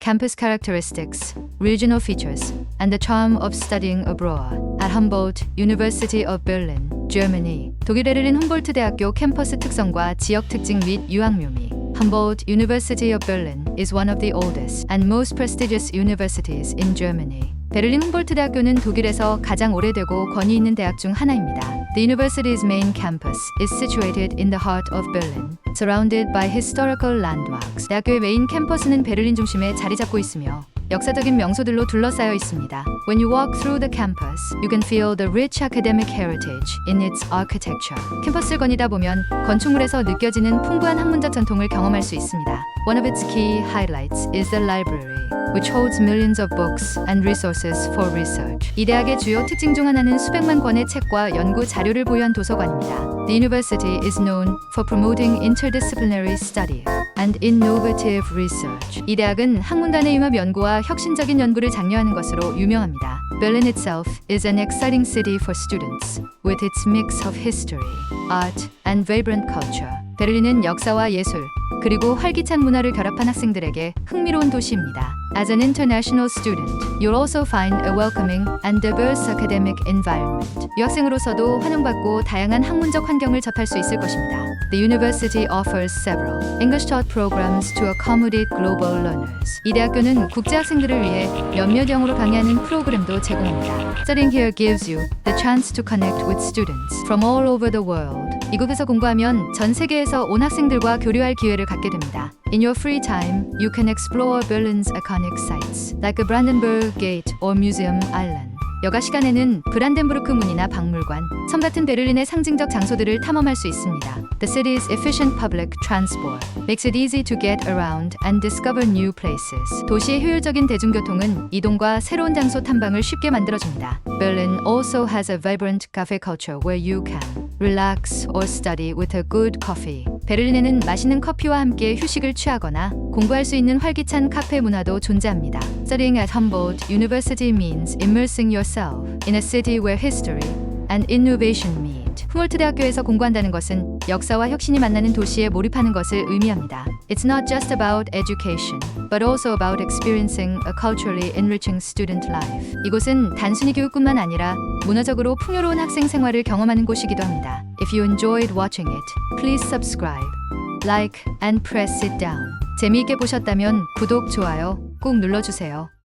campus characteristics, regional features, and the charm of studying abroad at Humboldt University of Berlin, Germany. 독일 베를린 훔볼트 대학교 캠퍼스 특성과 지역 특징 및 유학 묘미. Humboldt University of Berlin is one of the oldest and most prestigious universities in Germany. 베를린 훔볼트 대학교는 독일에서 가장 오래되고 권위 있는 대학 중 하나입니다. The university's main campus is situated in the heart of Berlin, surrounded by historical landmarks. 대학교의 메인 캠퍼스는 베를린 중심에 자리 잡고 있으며 역사적인 명소들로 둘러싸여 있습니다. When you walk through the campus, you can feel the rich academic heritage in its architecture. 캠퍼스를 거니다 보면 건축물에서 느껴지는 풍부한 학문적 전통을 경험할 수 있습니다. One of its key highlights is the library, which holds millions of books and resources for research. 이 대학의 주요 특징 중 하나는 수백만 권의 책과 연구 자료를 보유한 도서관입니다. The university is known for promoting interdisciplinary study and innovative research. 이 대학은 학문간의 융합 연구와 혁신적인 연구를 장려하는 것으로 유명합니다. Berlin itself is an exciting city for students with its mix of history, art, and vibrant culture. 베를린은 역사와 예술, 그리고 활기찬 문화를 결합한 학생들에게 흥미로운 도시입니다. As an international student, you'll also find a welcoming and diverse academic environment. 유학생으로서도 환영받고 다양한 학문적 환경을 접할 수 있을 것입니다. The university offers several English taught programs to accommodate global learners. 이 대학교는 국제 학생들을 위해 몇몇 영어로 강의하는 프로그램도 제공합니다. Studying here gives you the chance to connect with students from all over the world. 이곳에서 공부하면 전 세계에서 온 학생들과 교류할 기회를 갖게 됩니다. In your free time, you can explore Berlin's iconic sites like Brandenburg Gate or Museum Island. 여가 시간에는 브란덴부르크 문이나 박물관, 섬 같은 베를린의 상징적 장소들을 탐험할 수 있습니다. The city's efficient public transport makes it easy to get around and discover new places. 도시의 효율적인 대중교통은 이동과 새로운 장소 탐방을 쉽게 만들어줍니다. Berlin also has a vibrant cafe culture where you can relax or study with a good coffee. 베를린에는 맛있는 커피와 함께 휴식을 취하거나 공부할 수 있는 활기찬 카페 문화도 존재합니다. Studying at Humboldt University means immersing yourself in a city where history and innovation meet. 후몰트 대학교에서 공부한다는 것은 역사와 혁신이 만나는 도시에 몰입하는 것을 의미합니다. It's not just about education, but also about experiencing a culturally enriching student life. 이곳은 단순히 교육뿐만 아니라 문화적으로 풍요로운 학생 생활을 경험하는 곳이기도 합니다. If you enjoyed watching it, please subscribe, like, and press it down. 재미있게 보셨다면 구독, 좋아요 꼭 눌러주세요.